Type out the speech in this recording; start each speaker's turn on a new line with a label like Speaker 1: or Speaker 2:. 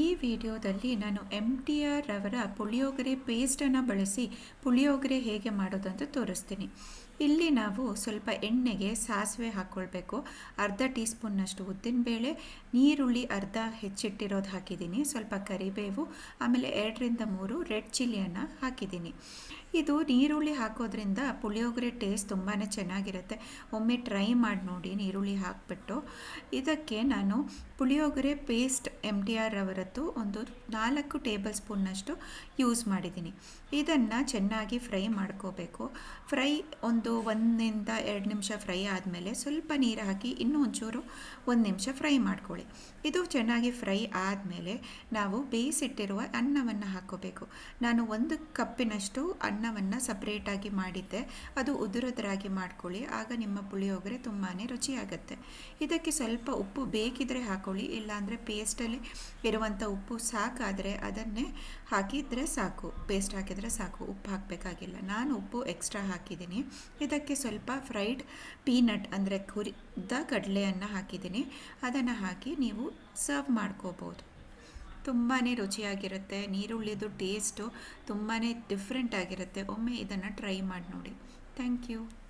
Speaker 1: ಈ ವಿಡಿಯೋದಲ್ಲಿ ನಾನು ಎಂ ಟಿ ಆರ್ ಅವರ ಪುಳಿಯೋಗರೆ ಪೇಸ್ಟನ್ನು ಬಳಸಿ ಪುಳಿಯೋಗರೆ ಹೇಗೆ ಮಾಡೋದು ಅಂತ ತೋರಿಸ್ತೀನಿ. ಇಲ್ಲಿ ನಾವು ಸ್ವಲ್ಪ ಎಣ್ಣೆಗೆ ಸಾಸಿವೆ ಹಾಕ್ಕೊಳ್ಬೇಕು ಅರ್ಧ ಟೀ ಸ್ಪೂನ್ನಷ್ಟು ಉದ್ದಿನಬೇಳೆ, ನೀರುಳ್ಳಿ ಅರ್ಧ ಹೆಚ್ಚಿಟ್ಟಿರೋದು ಹಾಕಿದ್ದೀನಿ. ಸ್ವಲ್ಪ ಕರಿಬೇವು, ಆಮೇಲೆ ಎರಡರಿಂದ ಮೂರು ರೆಡ್ ಚಿಲ್ಲಿಯನ್ನು ಹಾಕಿದ್ದೀನಿ. ಇದು ನೀರುಳ್ಳಿ ಹಾಕೋದ್ರಿಂದ ಪುಳಿಯೋಗರೆ ಟೇಸ್ಟ್ ತುಂಬಾ ಚೆನ್ನಾಗಿರುತ್ತೆ. ಒಮ್ಮೆ ಟ್ರೈ ಮಾಡಿ ನೋಡಿ ನೀರುಳ್ಳಿ ಹಾಕಿಬಿಟ್ಟು. ಇದಕ್ಕೆ ನಾನು ಪುಳಿಯೋಗರೆ ಪೇಸ್ಟ್ ಎಂ ಟಿ ಆರ್ ಅವರದ್ದು ಒಂದು ನಾಲ್ಕು ಟೇಬಲ್ ಸ್ಪೂನ್ನಷ್ಟು ಯೂಸ್ ಮಾಡಿದ್ದೀನಿ. ಇದನ್ನು ಚೆನ್ನಾಗಿ ಫ್ರೈ ಮಾಡ್ಕೋಬೇಕು. ಫ್ರೈ ಒಂದು ಒಂದಿಂದ ಎರಡು ನಿಮಿಷ ಫ್ರೈ ಆದಮೇಲೆ ಸ್ವಲ್ಪ ನೀರು ಹಾಕಿ ಇನ್ನೂ ಒಂಚೂರು ಒಂದು ನಿಮಿಷ ಫ್ರೈ ಮಾಡ್ಕೊಳ್ಳಿ. ಇದು ಚೆನ್ನಾಗಿ ಫ್ರೈ ಆದಮೇಲೆ ನಾವು ಬೇಯಿಸಿಟ್ಟಿರುವ ಅನ್ನವನ್ನು ಹಾಕ್ಕೋಬೇಕು ನಾನು ಒಂದು ಕಪ್ಪಿನಷ್ಟು ಅನ್ನವನ್ನು ಸಪ್ರೇಟಾಗಿ ಮಾಡಿದ್ದೆ. ಅದು ಉದುರದ್ರಾಗಿ ಮಾಡ್ಕೊಳ್ಳಿ. ಆಗ ನಿಮ್ಮ ಪುಳಿಯೋಗರೆ ತುಂಬಾ ರುಚಿಯಾಗುತ್ತೆ. ಇದಕ್ಕೆ ಸ್ವಲ್ಪ ಉಪ್ಪು ಬೇಕಿದ್ರೆ ಹಾಕೊಳ್ಳಿ, ಇಲ್ಲಾಂದರೆ ಪೇಸ್ಟಲ್ಲಿ ಇರುವಂಥ ಉಪ್ಪು ಸಾಕಾದರೆ ಅದನ್ನೇ ಹಾಕಿದರೆ ಸಾಕು. ಪೇಸ್ಟ್ ಹಾಕಿದರೆ ಸಾಕು. ಉಪ್ಪು ಹಾಕಬೇಕಾಗಿಲ್ಲ. ನಾನು ಉಪ್ಪು ಎಕ್ಸ್ಟ್ರಾ ಹಾಕಿದ್ದೀನಿ. ಇದಕ್ಕೆ ಸ್ವಲ್ಪ ಫ್ರೈಡ್ ಪೀನಟ್ ಅಂದರೆ ಕುರಿದ ಕಡಲೆಯನ್ನು ಹಾಕಿದ್ದೀನಿ. ಅದನ್ನು ಹಾಕಿ ನೀವು ಸರ್ವ್ ಮಾಡ್ಕೋಬೋದು. ತುಂಬಾ ರುಚಿಯಾಗಿರುತ್ತೆ. ನೀರುಳ್ಳಿದು ಟೇಸ್ಟು ತುಂಬಾ ಡಿಫ್ರೆಂಟ್ ಆಗಿರುತ್ತೆ. ಒಮ್ಮೆ ಇದನ್ನು ಟ್ರೈ ಮಾಡಿ ನೋಡಿ ಥ್ಯಾಂಕ್ ಯು